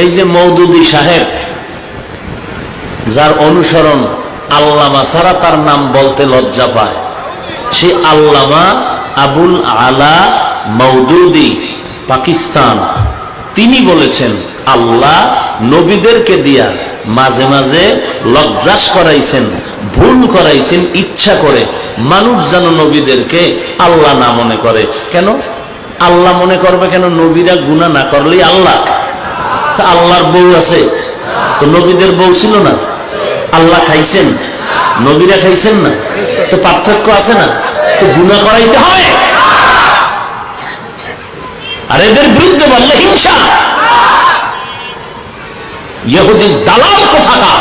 এই যে মৌদুদি সাহেব, যার অনুসরণ আল্লামা ছাড়া তার নাম বলতে লজ্জা পায়, সে আল্লামা আবুল আলা মৌদুদি, পাকিস্তান। তিনি বলেছেন, আল্লাহ নবীদেরকে দিয়া মাঝে মাঝে লজ্জাস করাইছেন, ভুল করাইছেন, ইচ্ছা করে। মানুষ যেন নবীদেরকে আল্লাহ না মনে করে। কেন? আল্লাহ মনে করবে কেন? নবীরা গুণা না করলেই আল্লাহ। আল্লাহর বউ আছে। তো নবীদের বউ ছিল না? আল্লাহ খাইছেন। নবীরা খাইছেন না? তো পার্থক্য আছে না? তো গুণা করাইতে হয়। আর এদের বিরুদ্ধে বললে হিংসা। ইহুদির দালাল কোথাকার?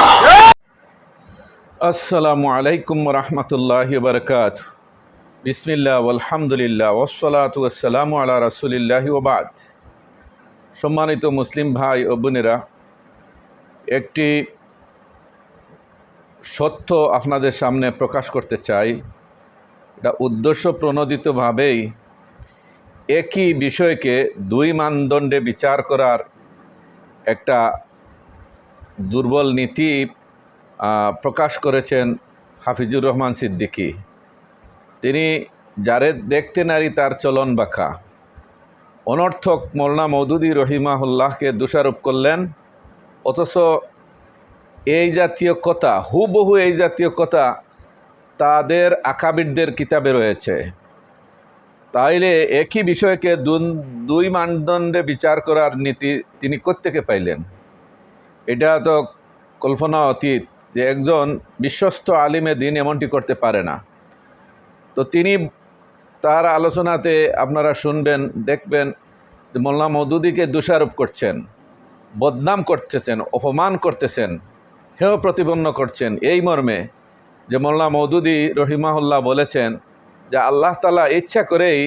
আসসালামু আলাইকুম রহমতুল্লাহ বরকাত বিসমিল্লাহ আলহামদুলিল্লাহ ওসলাত ওসালাম আলা রাসুলিল্লাহ ওবাদ। সম্মানিত মুসলিম ভাই ও বোনেরা, একটি সত্য আপনাদের সামনে প্রকাশ করতে চাই। এটা উদ্দেশ্য প্রণোদিতভাবেই একই বিষয়কে দুই মানদণ্ডে বিচার করার একটা দুর্বল নীতি প্রকাশ করেছেন হাফিজুর রহমান সিদ্দিকী। তিনি, যারে দেখতে নারী তার চলন বাঁকা। অনর্থক মোল্লা মৌদুদি রহিমাহুল্লাহকে দোষারোপ করলেন। অথচ এই জাতীয় কথা, হুবহু এই জাতীয় কথা তাদের আকাবিরদের কিতাবে রয়েছে। তাইলে একই বিষয়কে দুই মানদণ্ডে বিচার করার নীতি তিনি কোত্থেকে পাইলেন? এটা তো কল্পনা অতীত যে একজন বিশ্বস্ত আলিমে দিন এমনটি করতে পারে না। তো তিনি তার আলোচনাতে আপনারা শুনবেন, দেখবেন যে মোল্লা মৌদুদিকে দোষারোপ করছেন, বদনাম করতেছেন, অপমান করতেছেন, হেয় প্রতিপন্ন করছেন। এই মর্মে যে মোল্লা মৌদুদি রহিমাহুল্লাহ বলেছেন যে আল্লাহ তালা ইচ্ছা করেই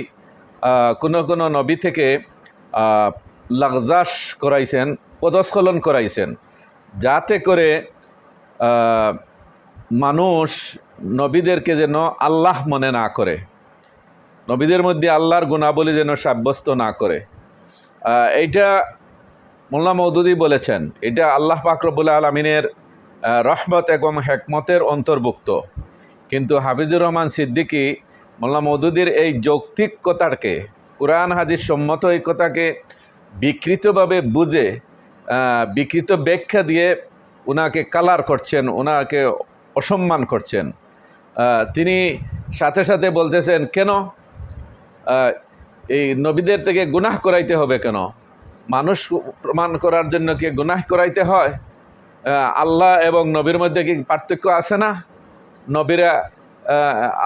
কোনো কোনো নবী থেকে লাগজাস করাইছেন, পদস্খলন করাইছেন। যাতে করে মানুষ নবীদেরকে যেন আল্লাহ মনে না করে। নবীদের মধ্যে আল্লাহর গুণাবলী যেন সাব্যস্ত না করে। এইটা মোল্লা মৌদুদি বলেছেন, এটা আল্লাহ পাকরবুল আলমিনের রহমত এবং হেকমতের অন্তর্ভুক্ত। কিন্তু হাফিজুর রহমান সিদ্দিকী মোল্লা মৌদুদির এই যৌক্তিক কথাকে, কোরআন, হাদিস সম্মত এই কথাকে বিকৃতভাবে বুঝে বিকৃত ব্যাখ্যা দিয়ে ওনাকে কালার করছেন ওনাকে অসম্মান করছেন। তিনি সাথে সাথে বলতেছেন, কেন? এই নবীদের থেকে গুনাহ করাইতে হবে কেন? মানুষ প্রমাণ করার জন্য কি গুনাহ করাইতে হয়? আল্লাহ এবং নবীর মধ্যে কি পার্থক্য আছে না? নবীরা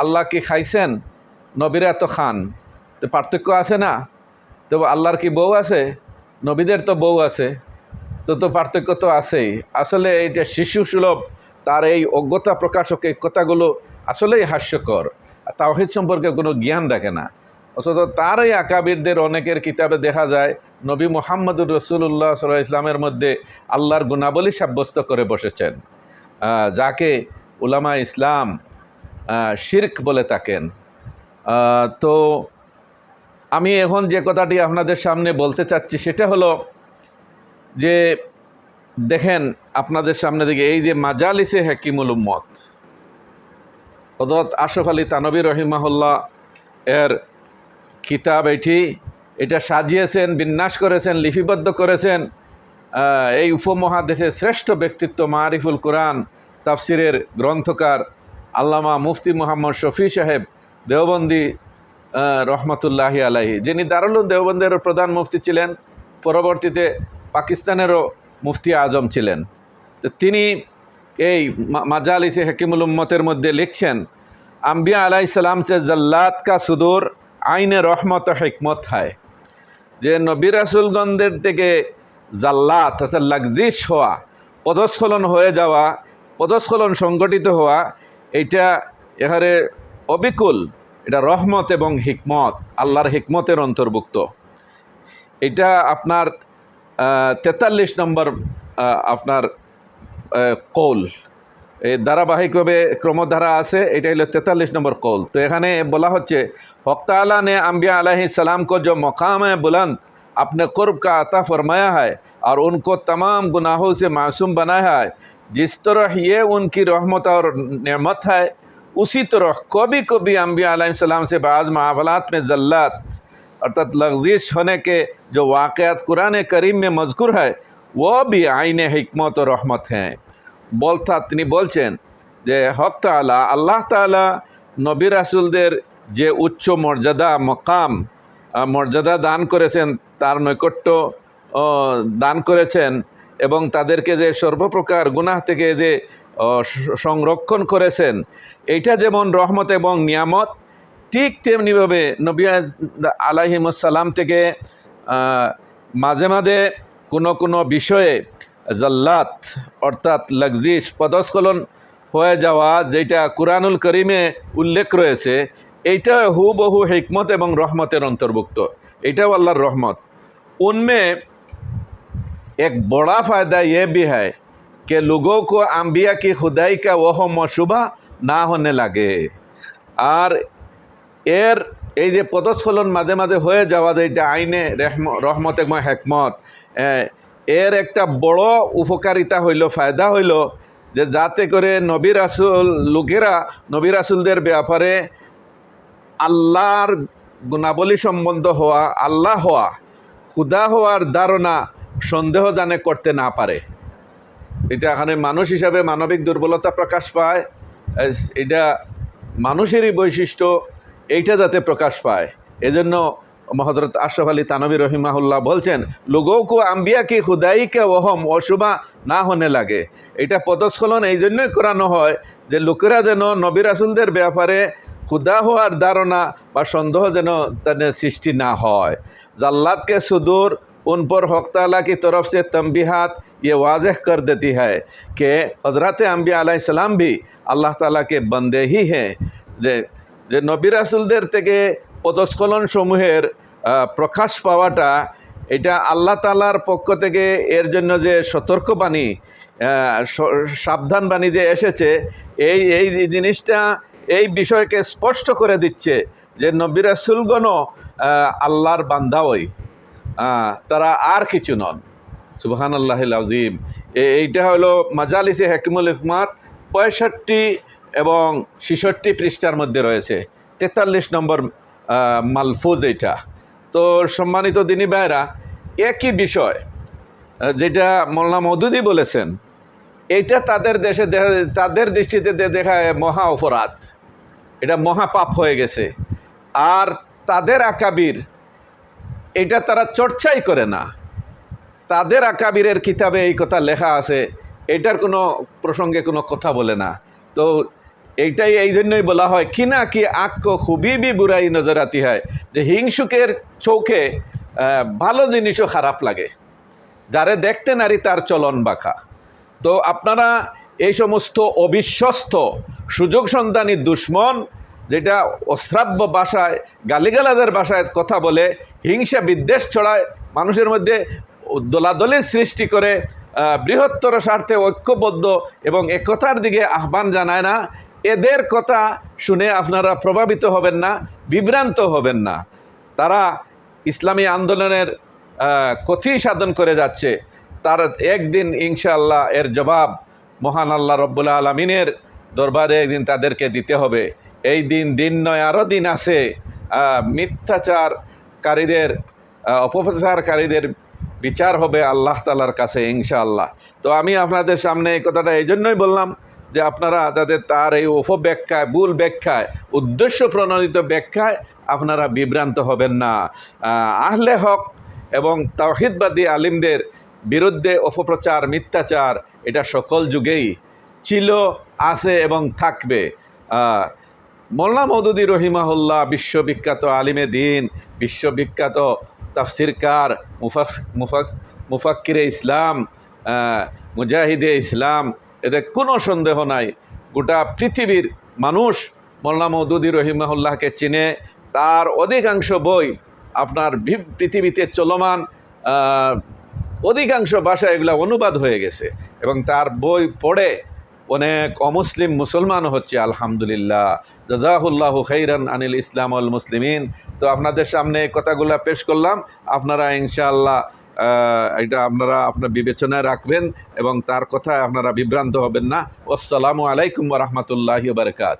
আল্লাহ কি খাইছেন? নবীরা তো খান। তো পার্থক্য আছে না? তো আল্লাহর কি বউ আছে? নবীদের তো বউ আছে। তো তো পার্থক্য তো আছেই। আসলে এটা শিশু সুলভ, তার এই অজ্ঞতা প্রকাশক এই কথাগুলো আসলেই হাস্যকর। তাওহিদ সম্পর্কে কোনো জ্ঞান রাখে না। অথচ তার এই আকাবিরদের অনেকের কিতাবে দেখা যায়, নবী মোহাম্মদুর রসুল্লাহ সাল্লাহ ইসলামের মধ্যে আল্লাহর গুণাবলী সাব্যস্ত করে বসেছেন। যাকে উলামা ইসলাম শির্ক বলে থাকেন। তো আমি এখন যে কথাটি আপনাদের সামনে বলতে চাচ্ছি সেটা হলো যে, দেখেন আপনাদের সামনে দিকে এই যে মাজালিসে হাকিমুল উম্মত হজরত আশরফ আলী তানবী রহিমাহুল্লাহ এর কিতাব এটি। এটা সাজিয়েছেন, বিন্যাস করেছেন, লিপিবদ্ধ করেছেন এই উপমহাদেশের শ্রেষ্ঠ ব্যক্তিত্ব মারিফুল কোরআন, তাফসিরের গ্রন্থকার আল্লামা মুফতি মোহাম্মদ শফি সাহেব দেওবন্দি রহমতুল্লাহি আলাহি যিনি দারুল দেওবন্দের প্রধান মুফতি ছিলেন, পরবর্তীতে পাকিস্তানেরও মুফতি আজম ছিলেন। তো তিনি এই মাজালিসে হেকিমুল উম্মতের মধ্যে লিখছেন, আম্বিয়া আলাই সালাম সে জল্লাত কা সুদূর আইনে রহমত হিকমত হয়। যে নবী রাসুলগঞ্জের থেকে জাল্লাত অর্থাৎ লাগজিস হওয়া, পদস্খলন হয়ে যাওয়া, পদস্খলন সংগঠিত হওয়া এটা এখানে অবিকুল। এটা রহমত এবং হিকমত, আল্লাহর হিকমতের অন্তর্ভুক্ত। এটা আপনার তেতাল্লিশ নম্বর আপনার কৌল। ধারাবাহিকভাবে ক্রমধারা আছে এটা হলো তেতাল্লিশ নম্বর কৌল তো এখানে বলা হচ্ছে হক্তালা নে আম্বিয়া আলাহি সালাম কো जो मकाम है बुलंद अपने कुर्ब का अता फरमाया है और उनको तमाम गुनाहों से मासूम बनाया है जिस तरह ये उनकी रहमत और नेमत है उसी तरह कभी कभी अम्बिया सलाम से बाज़ मामलात में जल्लात अर्थात लफ्जिश होने के जो वाक़ात कुरान करीम में मजकूर है वो भी आइन हिकमत और रहमत हैं বলতা, তিনি বলছেন যে, হক তালা আল্লাহ তালা নবী রাসুলদের যে উচ্চ মর্যাদা, মকাম মর্যাদা দান করেছেন, তার নৈকট্য দান করেছেন এবং তাদেরকে যে সর্বপ্রকার গুনাহ থেকে যে সংরক্ষণ করেছেন, এইটা যেমন রহমত এবং নিয়ামত, ঠিক তেমনিভাবে নবী আলাহিমসাল্লাম থেকে মাঝে মাঝে কোনো কোনো বিষয়ে জাল্লাত অর্থাৎ লগজিস পদস্খলন হয়ে যাওয়া যেটা কুরআনুল করিমে উল্লেখ রয়েছে এইটা হুবহু হিকমত এবং রহমতের অন্তর্ভুক্ত এটাও আল্লাহর রহমত उनमें एक बड़ा फ़ायदा ये भी है कि लोगों को अम्बिया की खुदाई का वह मशुबा না होने লাগে আর এর এই যে পদস্খলন মাঝে মাঝে হয়ে যাওয়া যে এটা আইনে রেহম- রহমত এবং হেকমত এ, এর একটা বড় উপকারিতা হইল, ফায়দা হইল যে যাতে করে নবীর আসুল লোকেরা নবীর আসুলদের ব্যাপারে আল্লাহর গুণাবলী সম্বন্ধ হওয়া, আল্লাহ হওয়া, খুদা হওয়ার ধারণা সন্দেহ জানে করতে না পারে। এটা এখানে মানুষ হিসাবে মানবিক দুর্বলতা প্রকাশ পায় এটা মানুষেরই বৈশিষ্ট্য, এইটা যাতে প্রকাশ পায়। এজন্য মহদরত আশরাফ আলী তানবী রহিমাহুল্লাহ বলছেন লোগো কো আম্বিয়া কি খুদাইকে ওহম অশুভা না হনে লাগে এটা পদস্খলন এই জন্যই করানো হয় যে লোকেরা যেন নবী রাসুলদের ব্যাপারে খুদা হওয়ার ধারণা বা সন্দেহ যেন তাদের সৃষ্টি না হয় জাল্লাতকে সুদূর उन पर हक ताला की तरफ से तंबीहात ये वाजह कर देती है कि हजरत अम्बिया सलाम भी আল্লাহ তালাকে বন্দে হি হ্যাঁ যে যে নবী রাসুলদের থেকে পদস্খলন সমূহের প্রকাশ পাওয়াটা এটা আল্লাহ তালার পক্ষ থেকে এর জন্য যে সতর্কবাণী সাবধানবাণী যে এসেছে, এই এই জিনিসটা, এই বিষয়কে স্পষ্ট করে দিচ্ছে যে নবী রাসুলগণও আল্লাহর বান্দাওই তারা আর কিছু নন। সুবহান আল্লাহ আজিম এইটা হলো মাজালিসে হাকিমুল হিকমাত পঁয়ষট্টি এবং ছিষট্টি পৃষ্ঠার মধ্যে রয়েছে। তেতাল্লিশ নম্বর মালফুজ এটা। তো সম্মানিত দিনী ভাইরা একই বিষয় যেটা মোল্লা মদুদি বলেছেন, এটা তাদের দেশে তাদের দৃষ্টিতে দে- দেখায় মহা অপরাধ। এটা মহাপাপ হয়ে গেছে। আর তাদের আকাবির, এটা তারা চর্চাই করে না। তাদের আকাবিরের কিতাবে এই কথা লেখা আছে, এটার কোনো প্রসঙ্গে কোনো কথা বলে না। তো এইটাই এই জন্যই বলা হয় কি না কি আক্য খুবই বুড়াই নজরাতি হয়, যে হিংসুকের চোখে ভালো জিনিসও খারাপ লাগে। যারে দেখতে নারী তার চলন বাঁকা। তো আপনারা এই সমস্ত অবিশ্বস্ত সুযোগ সন্ধানী দুশ্মন, যেটা অশ্রাব্য ভাষায় গালিগালাদের ভাষায় কথা বলে, হিংসা বিদ্বেষ ছড়ায়, মানুষের মধ্যে দোলাদলির সৃষ্টি করে বৃহত্তর স্বার্থে ঐক্যবদ্ধ এবং একতার দিকে আহ্বান জানায় না এদের কথা শুনে আপনারা প্রভাবিত হবেন না, বিভ্রান্ত হবেন না। তারা ইসলামী আন্দোলনের ক্ষতি সাধন করে যাচ্ছে। তার একদিন ইনশাআল্লাহ এর জবাব মহান আল্লাহ রব্বুল আলমিনের দরবারে একদিন তাদেরকে দিতে হবে। এই দিন দিন নয় আরও দিন আছে। মিথ্যাচারকারীদের অপপ্রচারকারীদের বিচার হবে আল্লাহ তালার কাছে ইনশাআল্লাহ। তো আমি আপনাদের সামনে এই কথাটা এই জন্যই বললাম যে আপনারা যাতে তার এই উপব্যাখ্যায়, ভুল ব্যাখ্যায়, উদ্দেশ্য প্রণোদিত ব্যাখ্যায় আপনারা বিভ্রান্ত হবেন না। আহলে হক এবং তাওহিদবাদী আলিমদের বিরুদ্ধে অপপ্রচার, মিথ্যাচার, এটা সকল যুগেই ছিল, আছে এবং থাকবে। মোল্লা মৌদুদি রহিমাহুল্লাহ বিশ্ববিখ্যাত আলিমে দিন, বিশ্ববিখ্যাত তাফসিরকার, মুফাক মুফাক, মুফাক্কিরে ইসলাম মুজাহিদে ইসলাম এতে কোনো সন্দেহ নাই। গোটা পৃথিবীর মানুষ মোল্লা মৌদুদি রহিমাহুল্লাহকে চিনে। তার অধিকাংশ বই আপনার পৃথিবীতে চলমান অধিকাংশ ভাষায় এগুলো অনুবাদ হয়ে গেছে এবং তার বই পড়ে অনেক অমুসলিম মুসলমান হচ্ছে, আলহামদুলিল্লাহ। জাজাহুল্লাহ খৈরান আনিল ইসলাম আল মুসলিমিন। তো আপনাদের সামনে কথাগুলো পেশ করলাম। আপনারা ইনশাআল্লাহ এটা আপনারা আপনার বিবেচনায় রাখবেন এবং তার কথায় আপনারা বিভ্রান্ত হবেন না। আসসালামু আলাইকুম রহমতুল্লাহ বারকাত